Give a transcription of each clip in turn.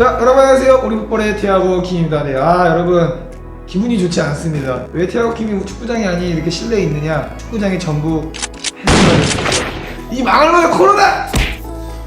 자 여러분 안녕하세요. 우리 풋볼의 티아고 킴입니다. 네, 아 여러분 기분이 좋지 않습니다. 왜 티아고 킴이 축구장이 아닌 이렇게 실내에 있느냐? 축구장이 전부 이 망할 놈의 코로나!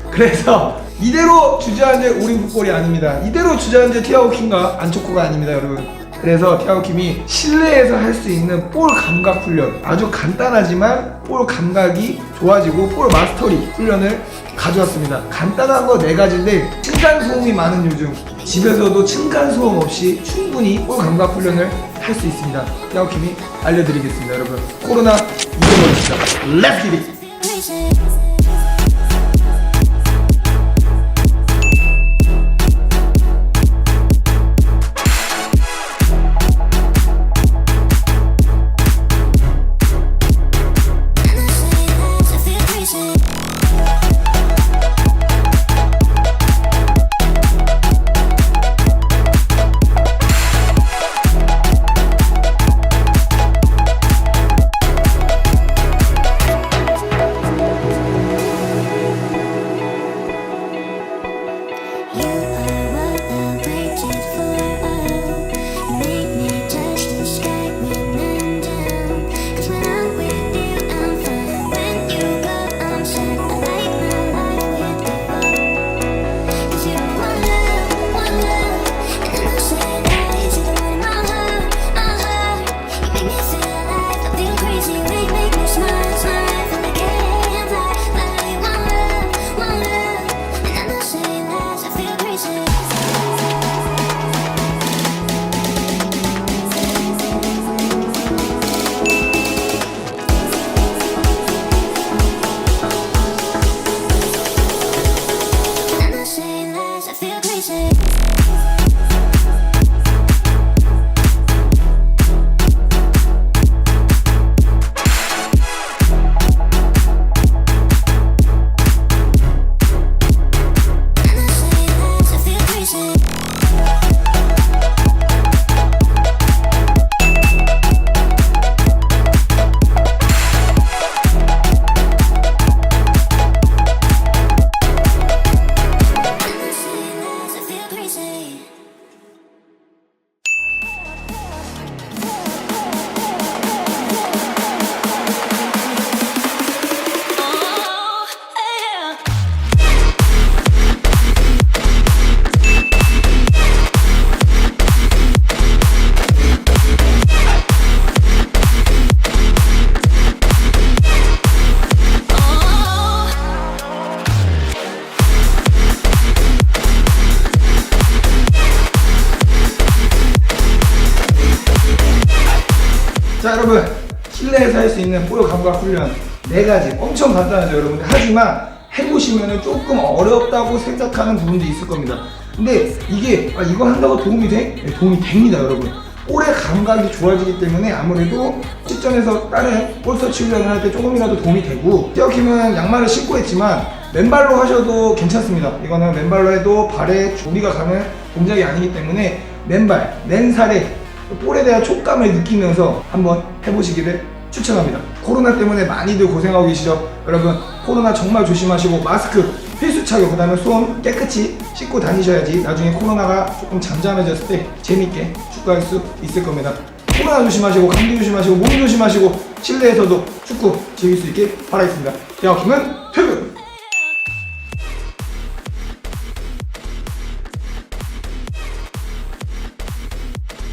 그래서 이대로 주저앉을 우리 풋볼이 아닙니다. 이대로 주저앉을 티아고 킴과 안초코가 아닙니다 여러분 그래서 티아고 킴이 실내에서 할 수 있는 볼 감각 훈련. 아주 간단하지만 볼 감각이 좋아지고 볼 마스터리 훈련을 가져왔습니다. 간단한 거 네 가지인데 층간 소음이 많은 요즘 집에서도 층간 소음 없이 충분히 볼 감각 훈련을 할 수 있습니다. 티아고 킴이 알려드리겠습니다 여러분. 코로나 이겨버립시다. 렛츠 기릿 자 여러분. 실내에서 할 수 있는 볼 감각 훈련 네 가지. 엄청 간단하죠 여러분들. 하지만 해보시면 조금 어렵다고 생각하는 부분도 있을 겁니다. 근데 이게 아, 이거 한다고 도움이 돼? 네, 도움이 됩니다 여러분. 볼의 감각이 좋아지기 때문에 아무래도 직전에서 다른 볼 서치 훈련을 할 때 조금이라도 도움이 되고 뛰어키면 양말을 신고 했지만 맨발로 하셔도 괜찮습니다. 이거는 맨발로 해도 발에 무리가 가는 동작이 아니기 때문에 맨발, 맨살에 볼에 대한 촉감을 느끼면서 한번 해보시기를 추천합니다. 코로나 때문에 많이들 고생하고 계시죠? 여러분, 코로나 정말 조심하시고 마스크 필수 착용, 그 다음에 손 깨끗이 씻고 다니셔야지 나중에 코로나가 조금 잠잠해졌을 때 재밌게 축구할 수 있을 겁니다. 코로나 조심하시고, 감기 조심하시고, 몸 조심하시고, 실내에서도 축구 즐길 수 있길 바라겠습니다. 대학팀은 퇴근!